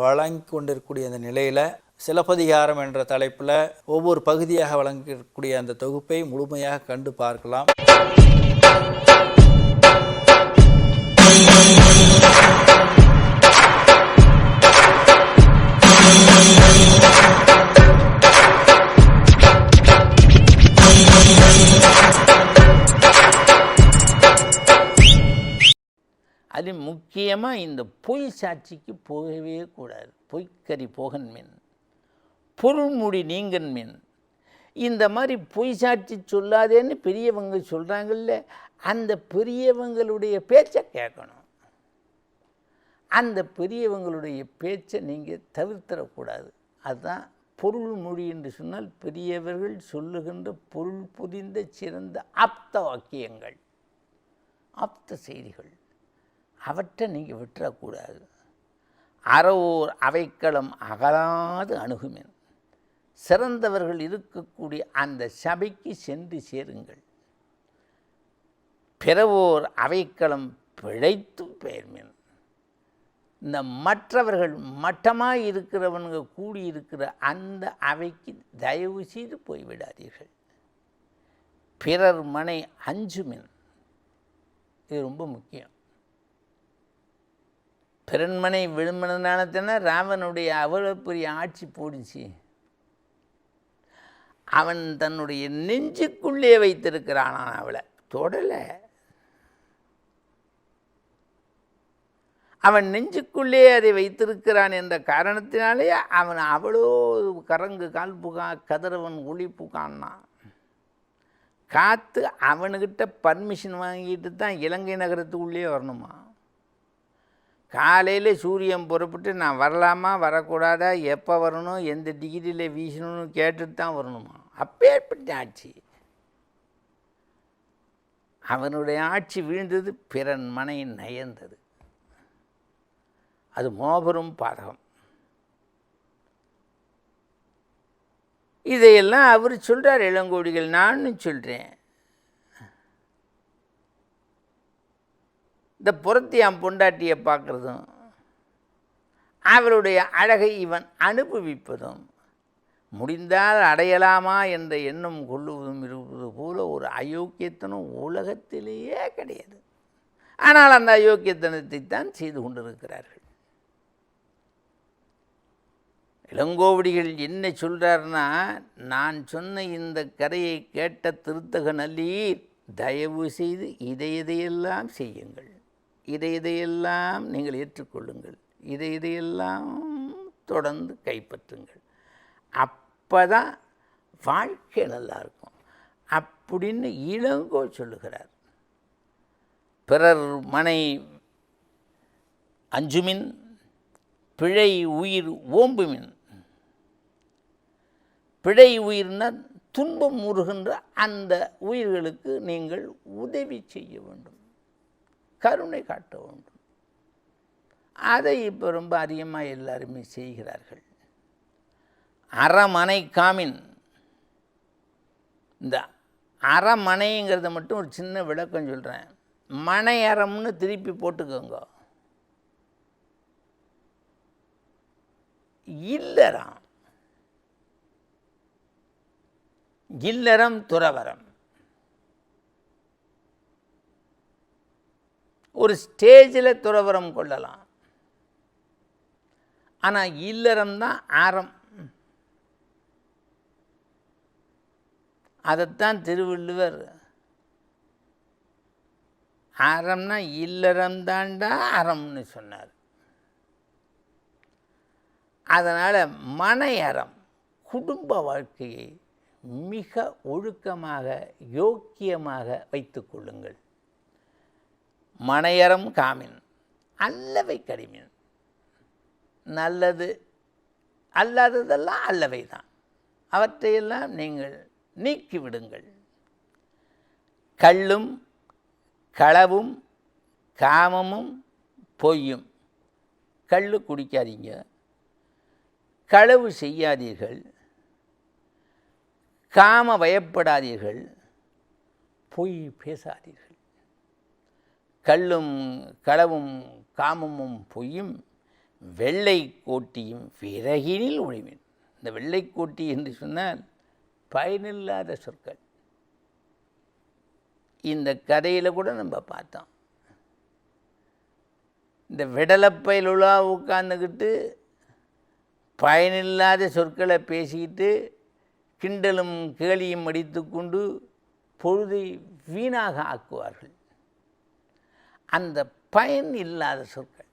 வழங்கி கொண்டிருக்கக்கூடிய அந்த நிலையில் சிலப்பதிகாரம் என்ற தலைப்பில் ஒவ்வொரு பகுதியாக வழங்கக்கூடிய அந்த தொகுப்பை முழுமையாக கண்டு பார்க்கலாம். அது முக்கியமாக இந்த பொய் சாட்சிக்கு போகவே கூடாது. பொய்க்கறி போகன் மின் பொருள்முடி நீங்கன் மின். இந்த மாதிரி பொய் சாட்சி சொல்லாதேன்னு பெரியவங்க சொல்கிறாங்கல்ல அந்த பெரியவங்களுடைய பேச்சை கேட்கணும். அந்த பெரியவங்களுடைய பேச்சை நீங்கள் தவிர்த்திடக்கூடாது. அதுதான் பொருள் மொழி என்று சொன்னால் பெரியவர்கள் சொல்லுகின்ற பொருள் புரிந்த சிறந்த ஆப்த வாக்கியங்கள் ஆப்த செய்திகள். அவற்றை நீங்கள் விட்டுறக்கூடாது. அறவோர் அவைக்களம் அகலாது அணுகுமின். சிறந்தவர்கள் இருக்கக்கூடிய அந்த சபைக்கு சென்று சேருங்கள். பிறவோர் அவைக்களம் பிழைத்தும் பெயர்மின். இந்த மற்றவர்கள் மட்டமாக இருக்கிறவனுங்க கூடியிருக்கிற அந்த அவைக்கு தயவு செய்து போய்விடாதீர்கள் பிறர் மனை அஞ்சுமின். இது ரொம்ப முக்கியம். பிறன்மனை விழுமனதுனால தானே ராவனுடைய அவ்வளோ பெரிய ஆட்சி போடுச்சு. அவன் தன்னுடைய நெஞ்சுக்குள்ளே வைத்திருக்கிறானான் அவளை. தொடலை. அவன் நெஞ்சுக்குள்ளே அதை வைத்திருக்கிறான் என்ற காரணத்தினாலேயே அவன் அவ்வளோ கரங்கு கால் புகா கதிரவன் ஒளி புகான்னான் காற்று அவனுக்கிட்ட பர்மிஷன் வாங்கிட்டு தான் இலங்கை நகரத்துக்குள்ளே வரணுமா? காலையில் சூரியன் புறப்பட்டு நான் வரலாமா வரக்கூடாதா எப்போ வரணும் எந்த டிகிரியில் வீசணும்னு கேட்டுட்டு தான் வரணுமா? அப்பேற்பட்ட ஆட்சி அவனுடைய ஆட்சி வீழ்ந்தது பிறன் மனை நயந்தது. அது மோபெரும் பாதகம். இதையெல்லாம் அவர் சொல்கிறார் இளங்கோடிகள். நானும் சொல்கிறேன் இந்த புறத்தியாம் பொண்டாட்டியை பார்க்குறதும் அவளுடைய அழகை இவன் அனுபவிப்பதும் முடிந்தால் அடையலாமா என்ற எண்ணம் கொள்ளுவதும் இருப்பது போல ஒரு அயோக்கியத்தனம் உலகத்திலேயே கிடையாது. ஆனால் அந்த அயோக்கியத்தனத்தை தான் செய்து கொண்டிருக்கிறார்கள். இளங்கோவடிகள் என்ன சொல்கிறார்னா நான் சொன்ன இந்த கதையை கேட்ட திருத்தக நல்லீர் தயவு செய்து இதை இதையெல்லாம் செய்யுங்கள். இதை இதையெல்லாம் நீங்கள் ஏற்றுக்கொள்ளுங்கள். இதை இதையெல்லாம் தொடர்ந்து கைப்பற்றுங்கள். அப்போ தான் வாழ்க்கை நல்லாயிருக்கும் அப்படின்னு இளங்கோ சொல்லுகிறார். பிறர் மனை அஞ்சுமின் பிழை உயிர் ஓம்புமின். பிழை உயிர்னால் துன்பம் முறுகின்ற அந்த உயிர்களுக்கு நீங்கள் உதவி செய்ய வேண்டும். கருணை காட்ட வேண்டும். அதை இப்போ ரொம்ப அதிகமாக எல்லாருமே செய்கிறார்கள். அறமனை காமின். இந்த அறமனைங்கிறத மட்டும் ஒரு சின்ன விளக்கம் சொல்கிறேன் மனை அறம்னு திருப்பி போட்டுக்கோங்க. இல்லறம். இல்லறம் துறவரம். ஒரு ஸ்டேஜில் துறவரம் கொள்ளலாம். ஆனால் இல்லறம் தான் ஆரம். அதைத்தான் திருவள்ளுவர். அறம்னா இல்லறம் தாண்டா அறம்னு சொன்னார். அதனால் மன அறம் குடும்ப வாழ்க்கையை மிக ஒழுக்கமாக யோக்கியமாக வைத்துக்கொள்ளுங்கள் மனையறம் காமின் அல்லவை கடிமின். நல்லது அல்லாததெல்லாம் அல்லவை தான் அவற்றையெல்லாம் நீங்கள் நீக்கிவிடுங்கள். கள்ளும் களவும் காமமும் பொய்யும். கள்ளு குடிக்காதீங்க. களவு செய்யாதீர்கள். காம வயப்படாதீர்கள். பொய் பேசாதீர்கள். கல்லும் களவும் காமமும் பொய்யும் வெள்ளை கோட்டியும் விறகினில் ஒழிவின் இந்த வெள்ளை கோட்டி என்று சொன்னால் பயனில்லாத சொற்கள். இந்த கதையில் கூட நம்ம பார்த்தோம். இந்த விடலப்பயிலுலா உட்காந்துக்கிட்டு பயனில்லாத சொற்களை பேசிக்கிட்டு கிண்டலும் கேலியும் அடித்துக்கொண்டு பொழுதை வீணாக ஆக்குவார்கள். அந்த பயன் இல்லாத சொற்கள்.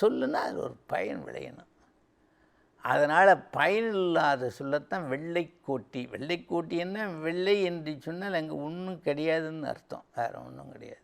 சொல்லுனா அதில் ஒரு பயன் விளையணும். அதனால் பயனில்லாத சொல்லத்தான் வெள்ளைக்கோட்டி. வெள்ளைக்கோட்டி என்ன? வெள்ளை என்று சொன்னால் அங்கே ஒன்றும் கிடையாதுன்னு அர்த்தம். வேறு ஒன்றும் கிடையாது.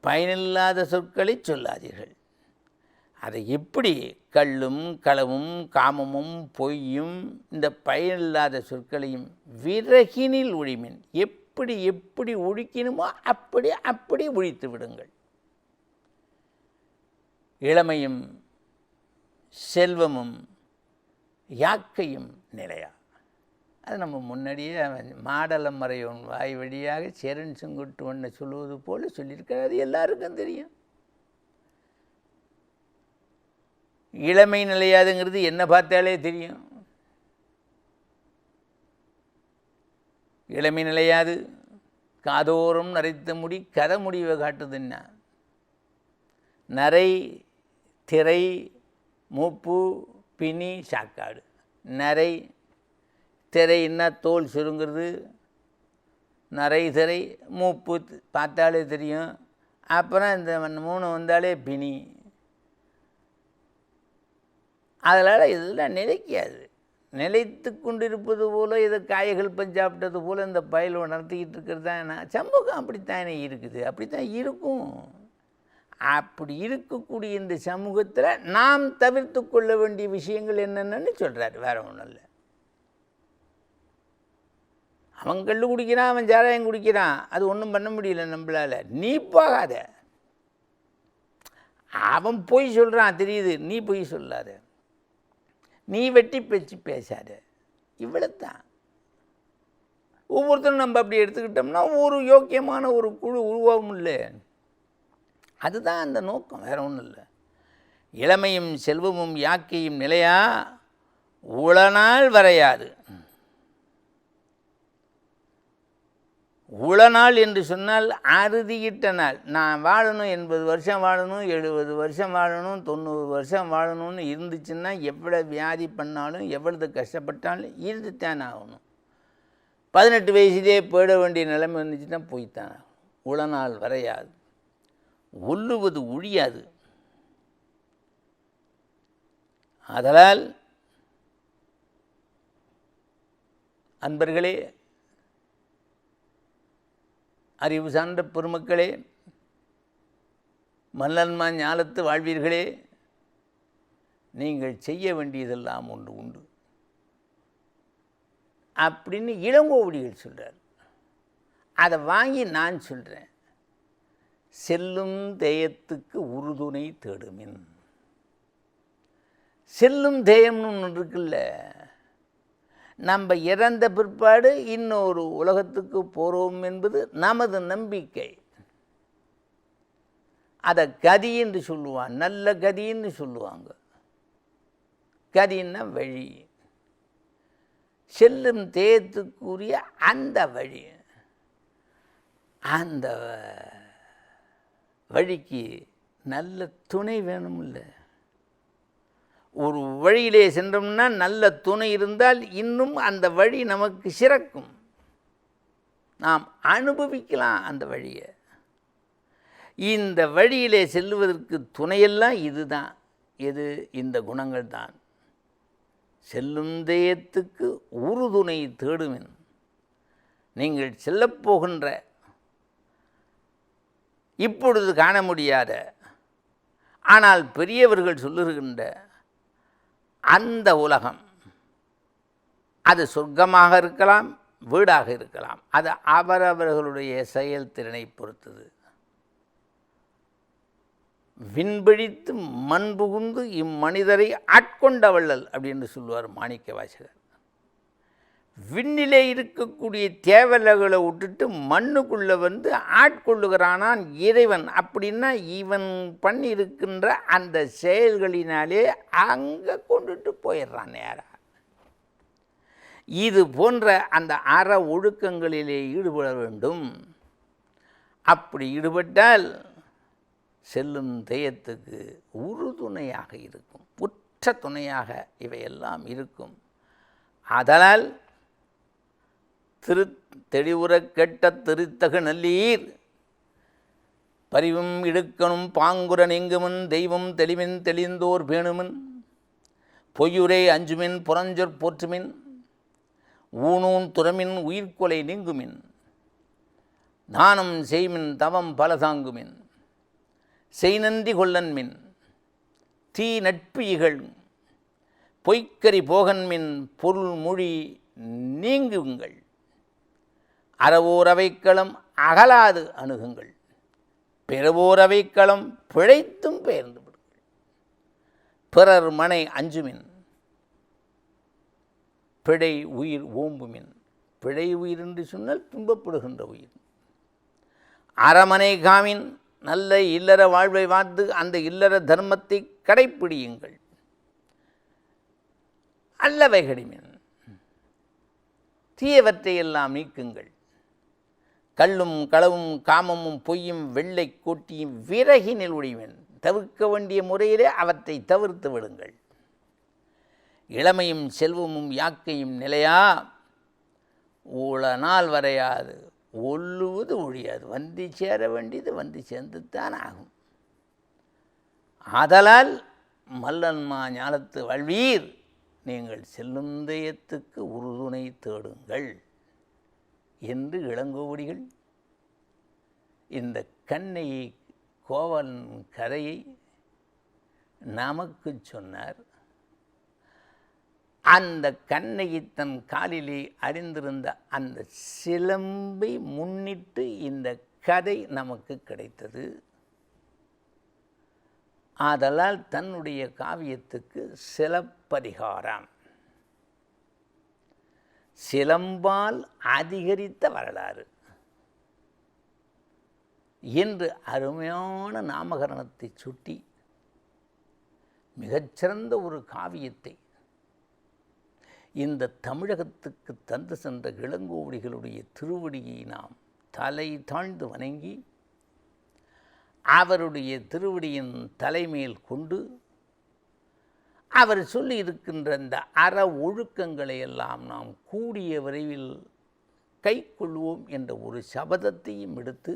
பயனில்லாத சொற்களை சொல்லாதீர்கள். அதை எப்படி கள்ளும் களவும் காமமும் பொய்யும் இந்த பயனில்லாத சொற்களையும் விறகினில் ஒழிமின். எப்படி எப்படி ஒழிக்கணுமோ அப்படி அப்படி ஒழித்து விடுங்கள். இளமையும் செல்வமும் யாக்கையும் நிலையா? அது நம்ம முன்னாடியே மாடலம் மறையோன் வாய் வழியாக சேரன் செங்குட்டு ஒன்றை சொல்லுவது போல் சொல்லியிருக்காரு அது எல்லாருக்கும் தெரியும். இளமை நிலையாதுங்கிறது என்ன பார்த்தாலே தெரியும். இளமை நிலையாது. காதோறும் நரைத்த முடி கதை முடிவை காட்டுதுன்னா நரை திரை மூப்பு பிணி சாக்காடு. நரை திரைன்னா தோல் சுருங்கிறது. நரை திரை மூப்பு பார்த்தாலே தெரியும். அப்புறம் இந்த மூணு வந்தாலே பிணி. அதனால் இதெல்லாம் நிலைக்காது. நிலைத்து கொண்டிருப்பது போல இதை காய்கள் சாப்பிட்டது போல் இந்த பயலை நடத்திக்கிட்டு இருக்கிறது தான் நான் சமூகம் அப்படித்தானே இருக்குது. அப்படித்தான் இருக்கும். அப்படி இருக்கக்கூடிய இந்த சமூகத்தில் நாம் தவிர்த்து கொள்ள வேண்டிய விஷயங்கள் என்னென்னு சொல்கிறார் வேற ஒன்றும் இல்லை. அவன் கல் குடிக்கிறான் அவன் சாராயம் குடிக்கிறான். அது ஒன்றும் பண்ண முடியல நம்மளால். நீ போகாத. அவன் பொய் சொல்கிறான் தெரியுது. நீ பொய் சொல்லாத. நீ வெட்டி பேச்சு பேசாத. இவ்வளோத்தான் ஒவ்வொருத்தரும் நம்ம அப்படி எடுத்துக்கிட்டோம்னா ஒரு யோக்கியமான ஒரு குழு உருவாகும் இல்லை. அதுதான் அந்த நோக்கம் வேற ஒன்றும் இல்லை. இளமையும் செல்வமும் யாக்கையும் நிலையா? உளனால் வரையாது. உளநாள் என்று சொன்னால் அறுதியிட்ட நாள். நான் வாழணும் எண்பது வருஷம் வாழணும் எழுபது வருஷம் வாழணும் தொண்ணூறு வருஷம் வாழணும்னு இருந்துச்சுன்னா எவ்வளோ வியாதி பண்ணாலும் எவ்வளவு கஷ்டப்பட்டாலும் இருந்துத்தான் ஆகணும். பதினெட்டு வயசுலேயே போயிட வேண்டிய நிலைமை இருந்துச்சுன்னா போய்த்தான் உளநாள் வரையாது. உள்ளுவது ஒழியாது அதனால் அன்பர்களே அறிவு சார்ந்த பெருமக்களே மல்லன்மா ஞாலத்து வாழ்வீர்களே நீங்கள் செய்ய வேண்டியதெல்லாம் ஒன்று உண்டு. அப்படின்னு இளங்கோவடிகள் சொல்கிறார் அதை வாங்கி நான் சொல்கிறேன் செல்லும் தேயத்துக்கு உறுதுணை தேடுமின். செல்லும் தேயம்னு ஒன்று இருக்குல்ல நம்ம இறந்த பிற்பாடு இன்னொரு உலகத்துக்கு போகிறோம் என்பது நமது நம்பிக்கை. அதை கதி என்று சொல்லுவான் நல்ல கதின்னு சொல்லுவாங்க. கதின்னா வழி. செல்லும் தேயத்துக்குரிய அந்த வழி. அந்த வழிக்கு நல்ல துணை வேணும்ல ஒரு வழியிலே சென்றோம்னா நல்ல துணை இருந்தால் இன்னும் அந்த வழி நமக்கு சிறக்கும். நாம் அனுபவிக்கலாம் அந்த வழியை. இந்த வழியிலே செல்வதற்கு துணையெல்லாம் இதுதான். எது? இந்த குணங்கள் தான். செல்லும் தேயத்துக்கு உறுதுணை தேடுமின். நீங்கள் செல்லப்போகின்ற இப்பொழுது காண முடியாத ஆனால் பெரியவர்கள் சொல்லுகின்ற அந்த உலகம். அது சொர்க்கமாக இருக்கலாம் வீடாக இருக்கலாம். அது அவரவர்களுடைய செயல்திறனை பொறுத்தது. விண்பிழித்து மண் புகுந்து இம்மனிதரை ஆட்கொண்ட வள்ளல் அப்படின்னு சொல்லுவார் மாணிக்க வாசகர் விண்ணிலே இருக்கக்கூடிய தேவலைகளை விட்டுட்டு மண்ணுக்குள்ளே வந்து ஆட்கொள்ளுகிறானான் இறைவன். அப்படின்னா இவன் பண்ணியிருக்கின்ற அந்த செயல்களினாலே அங்கே கொண்டுட்டு போயிடுறான் நேராக இது போன்ற அந்த அற ஒழுக்கங்களிலே ஈடுபட வேண்டும். அப்படி ஈடுபட்டால் செல்லும் தெய்யத்துக்கு உறுதுணையாக இருக்கும். உற்ற துணையாக இவையெல்லாம் இருக்கும். அதனால் திரு தெளிவுறக் கெட்ட திருத்தகு நல்லீர். பரிவும் இடுக்கணும் பாங்குர நெங்குமன் தெய்வம் தெளிவின் தெளிந்தோர் பேணுமின். பொய்யுரை அஞ்சுமின் புறஞ்சொற் போற்றுமின். ஊனூன் துறமின் உயிர்கொலை நீங்குமின். தானம் செய்மின் தவம் பல தாங்குமின். செய் நன்றி கொள்ளன்மின். தீ நட்பு இகழ். பொய்க்கரி போகன்மின் பொருள் மொழி நீங்குங்கள். அறவோரவைக்களம் அகலாது அணுகுங்கள். பெறுவோரவைக்களம் பிழைத்தும் பெயர்ந்து விடுங்கள். பிறர் மனை அஞ்சுமின் பிழை உயிர் ஓம்புமின் பிழை உயிர் என்று சொன்னால் துன்பப்படுகின்ற உயிர். அறமனை காமின் நல்ல இல்லற வாழ்வை வாழ்ந்து அந்த இல்லற தர்மத்தை கடைப்பிடியுங்கள். அல்லவை கடிமின் தீயவற்றை எல்லாம் நீக்குங்கள். கள்ளும் களவும் காமமும் பொய்யும் வெள்ளை கூட்டியும் விறகினில் ஒழிவன் தவிர்க்க வேண்டிய முறையிலே அவற்றை தவிர்த்து விடுங்கள். இளமையும் செல்வமும் யாக்கையும் நிலையா? ஊழ நாள் வரையாது. ஒல்லுவது ஒழியாது. வந்து சேர வேண்டியது வந்து சேர்ந்துத்தான் ஆகும். ஆதலால் மல்லன்மா ஞானத்து வாழ்வீர் நீங்கள் செல்லும் தெய்யத்துக்கு உறுதுணை தேடுங்கள். என்று இளங்கோவடிகள் இந்த கண்ணையை கோவலன் கதையை நமக்கு சொன்னார். அந்த கண்ணையை தன் காலிலே அறிந்திருந்த அந்த சிலம்பை முன்னிட்டு இந்த கதை நமக்கு கிடைத்தது. ஆதலால் தன்னுடைய காவியத்துக்கு சிலப்பதிகாரம். சிலம்பால் அதிகரித்த வரலாறு. என்று அருமையான நாமகரணத்தை சுட்டி மிகச்சிறந்த ஒரு காவியத்தை இந்த தமிழகத்துக்கு தந்து சென்ற இளங்கோவடிகளுடைய திருவடியை நாம் தலை தாழ்ந்து வணங்கி அவருடைய திருவடியின் தலைமேல் கொண்டு அவர் சொல்லி இருக்கின்ற இந்த அற ஒழுக்கங்களை எல்லாம் நாம் கூடிய விரைவில் கை கொள்வோம் என்ற ஒரு சபதத்தையும் எடுத்து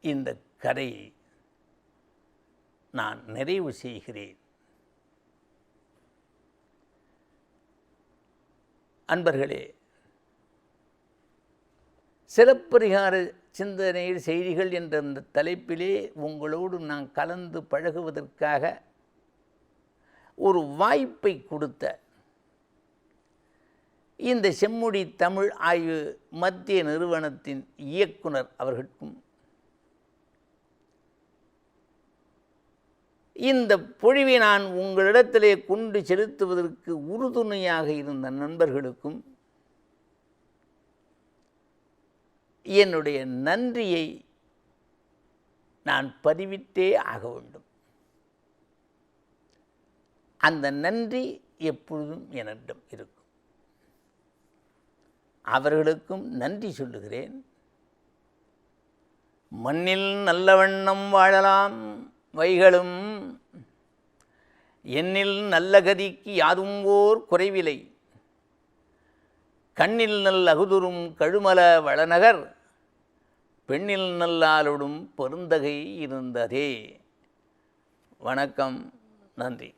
இந்த கதையை நான் நிறைவு செய்கிறேன். அன்பர்களே சிறப்பரிகார சிந்தனையில் செய்திகள் என்ற அந்த தலைப்பிலே உங்களோடு நான் கலந்து பழகுவதற்காக ஒரு வாய்ப்பை கொடுத்த இந்த செம்மொழி தமிழ் ஆய்வு மத்திய நிறுவனத்தின் இயக்குனர் அவர்களுக்கும் இந்த பொழிவை நான் உங்களிடத்திலே கொண்டு செலுத்துவதற்கு உறுதுணையாக இருந்த நண்பர்களுக்கும் என்னுடைய நன்றியை நான் பதிவிட்டே ஆக வேண்டும். அந்த நன்றி எப்பொழுதும் என்னிடம் இருக்கும். அவர்களுக்கும் நன்றி சொல்லுகிறேன். மண்ணில் நல்ல வண்ணம் வாழலாம் வைகளும். என்னில் நல்ல கதிக்கு யாதும் ஓர் குறைவில்லை. கண்ணில் நல் அகுதுரும் கழுமல வளநகர் பெண்ணில் நல்லாளுடும் பெருந்தகை இருந்ததே. வணக்கம் நன்றி.